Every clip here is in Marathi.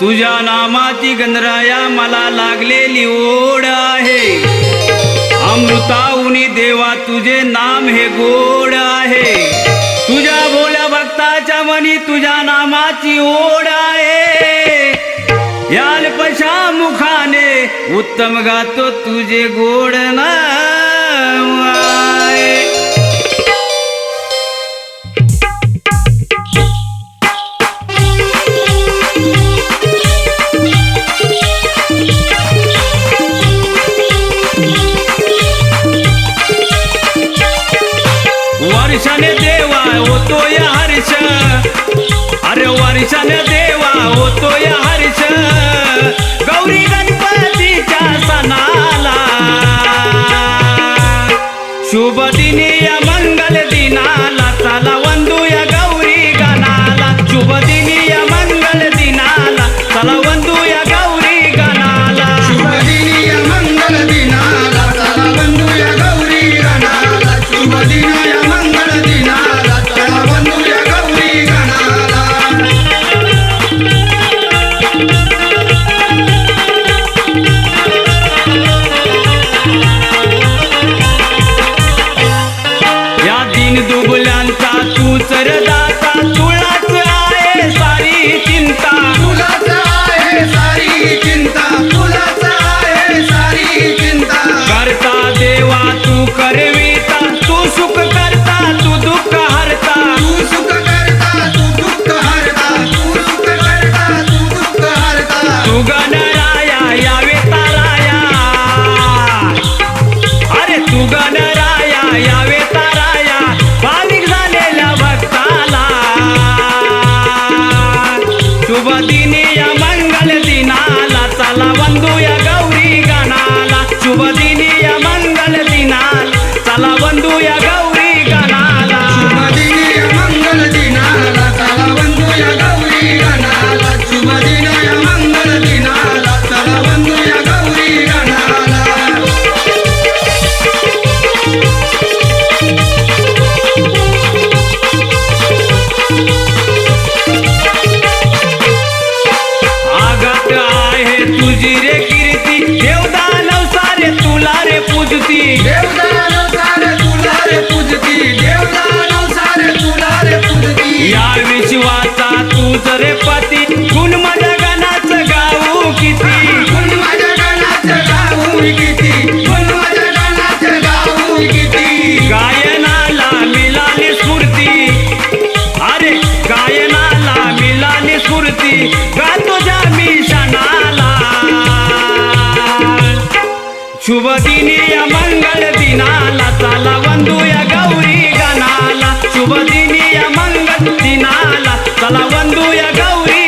तुझ्या नामाची गंधराया मला लागलेली ओढ आहे. अमृताऊनी देवा तुझे नाम हे गोड आहे. तुझ्या भोल्या भक्ताच्या मनी तुझ्या नामाची ओढ आहे. याल पशा मुखाने उत्तम गातो तुझे गोड ना वर्षाने देवा होतो या हर्ष अरे वर्षाने देवा होतो या हर्ष देवा तू करवीता तू सुख करता तू दुःख हरता। तू सुख करता तू दुःख हरता तू सुख करता तू दुःख हरता। तू गणराया यावे ताराया। अरे तू गणराया यावे ताराया पूजती. देवदानव सारे तुला रे पूजती. देवदानव सारे तुला रे पूजती तूच रे पती. गुण माझ्या दिनी या मंगल दिनाला चला वंदूया गौरी गणाला. शुभ दिनी मंगल दिनाला चला गौरी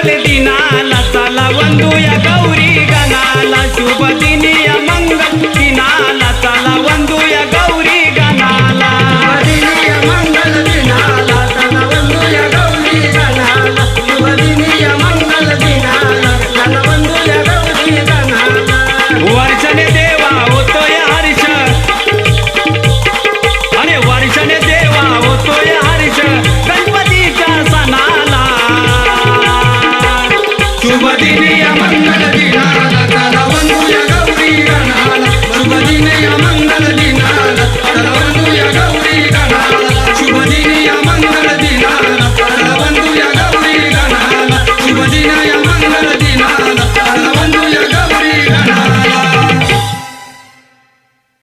दिनाला चाला वंदूया गौरी गणाला शुभ दिनिया मंगल Maria, Maria.